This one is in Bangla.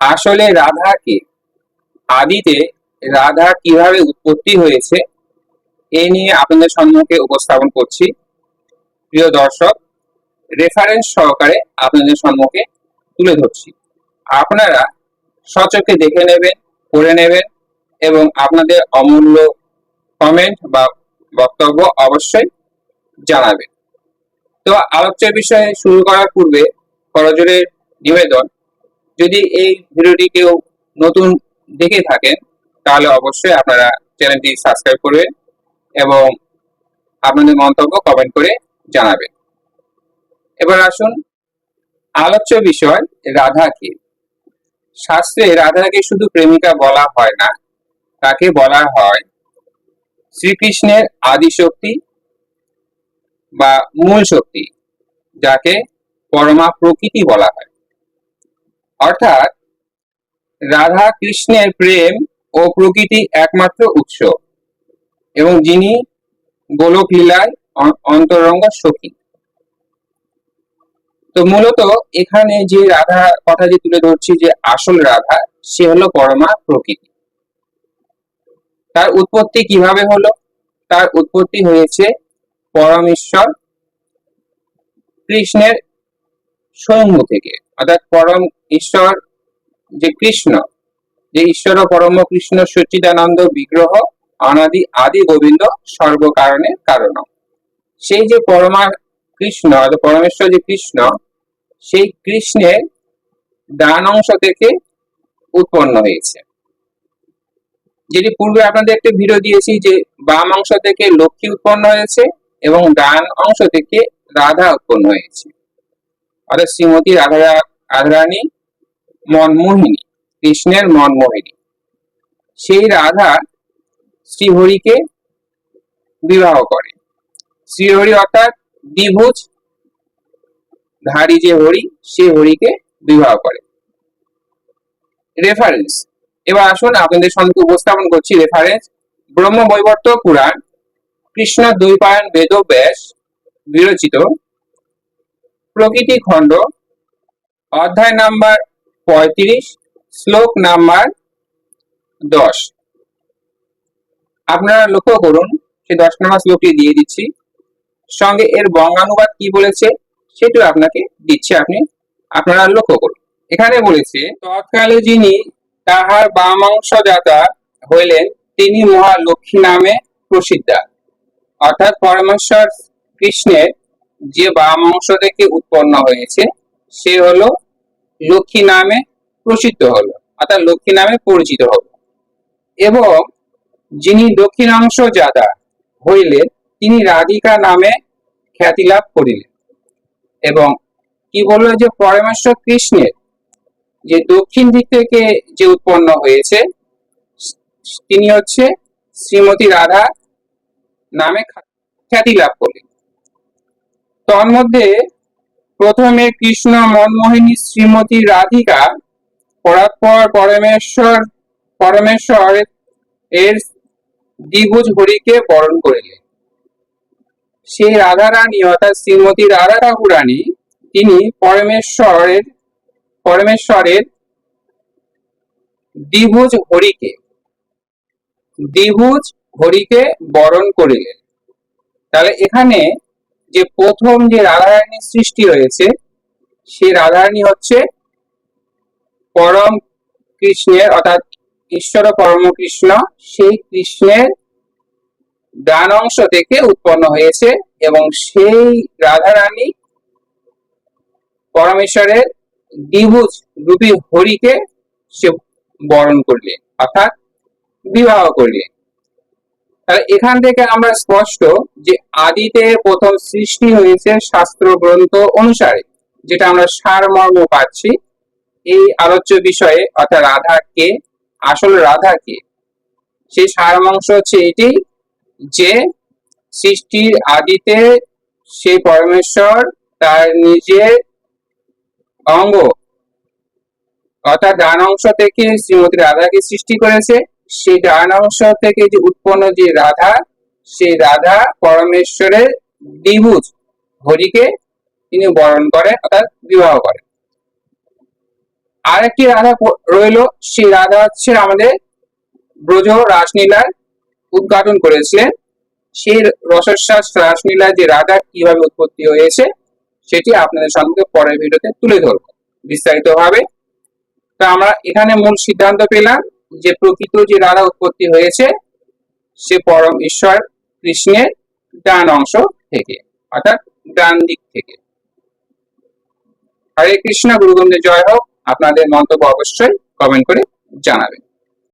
আসলে রাধা কে আদিতে রাধা কীভাবে উৎপত্তি হয়েছে, এ নিয়ে আপনাদের সম্মুখে উপস্থাপন করছি। প্রিয় দর্শক রেফারেন্স সহকারে আপনাদের সম্মুখে তুলে ধরছি। আপনারা সচক্ষে দেখে নেবেন, পড়ে নেবেন এবং আপনাদের অমূল্য কমেন্ট বা বক্তব্য অবশ্যই জানাবেন। তো আলোচ্য বিষয়ে শুরু করার পূর্বে করজোরে নিবেদন। যদি এই ভিডিওটি কেউ নতুন দেখে থাকেন, তাহলে অবশ্যই আপনারা চ্যানেলটি সাবস্ক্রাইব করবেন এবং আপনাদের মন্তব্য কমেন্ট করে জানাবেন। এবার আসুন আলোচ্য বিষয় রাধা কে শাস্ত্রে রাধাকে শুধু প্রেমিকা বলা হয় না, তাকে বলা হয় শ্রীকৃষ্ণের আদি শক্তি বা মূল শক্তি যাকে পরমা প্রকৃতি বলা হয়। অর্থাৎ রাধা কৃষ্ণের প্রেম ও প্রকৃতি একমাত্র উৎস। এবং যিনি গোলক লীলায় অন্তরঙ্গ সখী। তো মূলত এখানে যে রাধা কথা যে তুলে ধরছি যে আসল রাধা, সে হলো পরমা প্রকৃতি। তার উৎপত্তি কীভাবে হলো? তার উৎপত্তি হয়েছে পরমেশ্বর কৃষ্ণের স্বয়ম্ভ থেকে। অর্থাৎ পরম ঈশ্বর যে কৃষ্ণ, যে ঈশ্বর পরম কৃষ্ণ সচ্চিদানন্দ বিগ্রহ, অনাদি আদি গোবিন্দ সর্বকারণের কারণ। সেই যে পরমা কৃষ্ণ পরমেশ্বর যে কৃষ্ণ, সেই কৃষ্ণের ডান অংশ থেকে উৎপন্ন হয়েছে। যেটি পূর্বে আপনাদের একটা ভিডিও দিয়েছি যে বাম অংশ থেকে লক্ষ্মী উৎপন্ন হয়েছে এবং ডান অংশ থেকে রাধা উৎপন্ন হয়েছে। অর্থাৎ শ্রীমতী রাধা, রাধারানী মনমোহিনী, কৃষ্ণের মনমোহিনী। সেই রাধা শ্রীহরিকে বিবাহ করে। শ্রীহরি অর্থাৎ দ্বিভুজ ধারী যে হরি, সে হরিকে বিবাহ করে। রেফারেন্স এবার আসুন আপনাদের সঙ্গে উপস্থাপন করছি রেফারেন্স ব্রহ্ম বৈবর্ত পুরাণ, কৃষ্ণ দ্বৈপায়ন বেদ ব্যাস বিরচিত প্রকৃতি খণ্ড, অধ্যায় নাম্বার পঁয়ত্রিশ, শ্লোক নাম্বার দশ। আপনারা লক্ষ্য করুন, সেই দশ নম্বর শ্লোকটি দিয়ে দিচ্ছি। সঙ্গে এর বঙ্গানুবাদ কি বলেছে, সেটিও আপনাকে দিচ্ছি আপনি। আপনারা লক্ষ্য করুন। এখানে বলেছে, তৎকালে যিনি তাহার বামাংশ জাতা হইলেন, তিনি মহালক্ষ্মী নামে প্রসিদ্ধা। অর্থাৎ পরমেশ্বর কৃষ্ণের যে বাম অংশ থেকে উৎপন্ন হয়েছে, সে হলো লক্ষ্মী নামে প্রসিদ্ধ হলো, অর্থাৎ লক্ষ্মী নামে পরিচিত হলো। এবং যিনি দক্ষিণাংশ জাদা হইলেন, তিনি রাধিকা নামে খ্যাতি লাভ করিলেন। এবং কি বলল যে পরমেশ্বর কৃষ্ণের যে দক্ষিণ দিক থেকে যে উৎপন্ন হয়েছে, তিনি হচ্ছে শ্রীমতী রাধা নামে খ্যাতি লাভ করলেন তন্মধ্যে প্রথমে কৃষ্ণ মনমোহিনী শ্রীমতী রাধিকা পরাৎপর পরমেশ্বর পরমেশ্বর এর দ্বিভুজ হরিকে বরণ করিলেন। সেই রাধা রানী অর্থাৎ শ্রীমতী রাধা ঠাকুরানী তিনি পরমেশ্বরের পরমেশ্বরের দ্বিভুজ হরিকে দ্বিভুজ হরিকে বরণ করিলেন। তাহলে এখানে যে প্রথম যে রাধারানীর সৃষ্টি হয়েছে সেই রাধারানী হচ্ছে পরম কৃষ্ণের, অর্থাৎ ঈশ্বর পরম কৃষ্ণ সেই কৃষ্ণের ডান অংশ থেকে উৎপন্ন হয়েছে এবং সেই রাধারানী পরমেশ্বরের দ্বিভুজ রূপী হরিকে সে বরণ করলেন অর্থাৎ বিবাহ করলেন তাহলে এখান থেকে আমরা স্পষ্ট যে আদিতে প্রথম সৃষ্টি হয়েছে শাস্ত্র গ্রন্থ অনুসারে, যেটা আমরা সারমর্ম পাচ্ছি। এই আলোচ্য বিষয়ে অর্থাৎ রাধা কে আসল রাধা কে সেই সারমাংশ হচ্ছে এটি যে সৃষ্টির আদিতে সেই পরমেশ্বর তার নিজের অঙ্গ অর্থাৎ ডান অংশ থেকে শ্রীমতী রাধাকে সৃষ্টি করেছে। সেই ডান অংশ থেকে যে উৎপন্ন যে রাধা, সেই রাধা পরমেশ্বরের দ্বিভুজ হরিকে তিনি বরণ করেন, অর্থাৎ বিবাহ করেন। আর একটি রাধা রইল, সেই রাধা হচ্ছে আমাদের ব্রজ রাসলীলার উদ্ঘাটন করেছিলেন। সেই রসশ্বাস রাসলীলায় যে রাধা কীভাবে উৎপত্তি হয়েছে, সেটি আপনাদের সঙ্গে পরের ভিডিওতে তুলে ধরব বিস্তারিত ভাবে তো আমরা এখানে মূল সিদ্ধান্ত পেলাম যে প্রকৃত যে রাধা উৎপত্তি হয়েছে, সে পরম ঈশ্বর কৃষ্ণের ডান অংশ থেকে, অর্থাৎ ডান দিক থেকে। হরে কৃষ্ণ গুরুগন্ধে জয় হোক। আপনাদের মন্তব্য অবশ্যই কমেন্ট করে জানাবেন।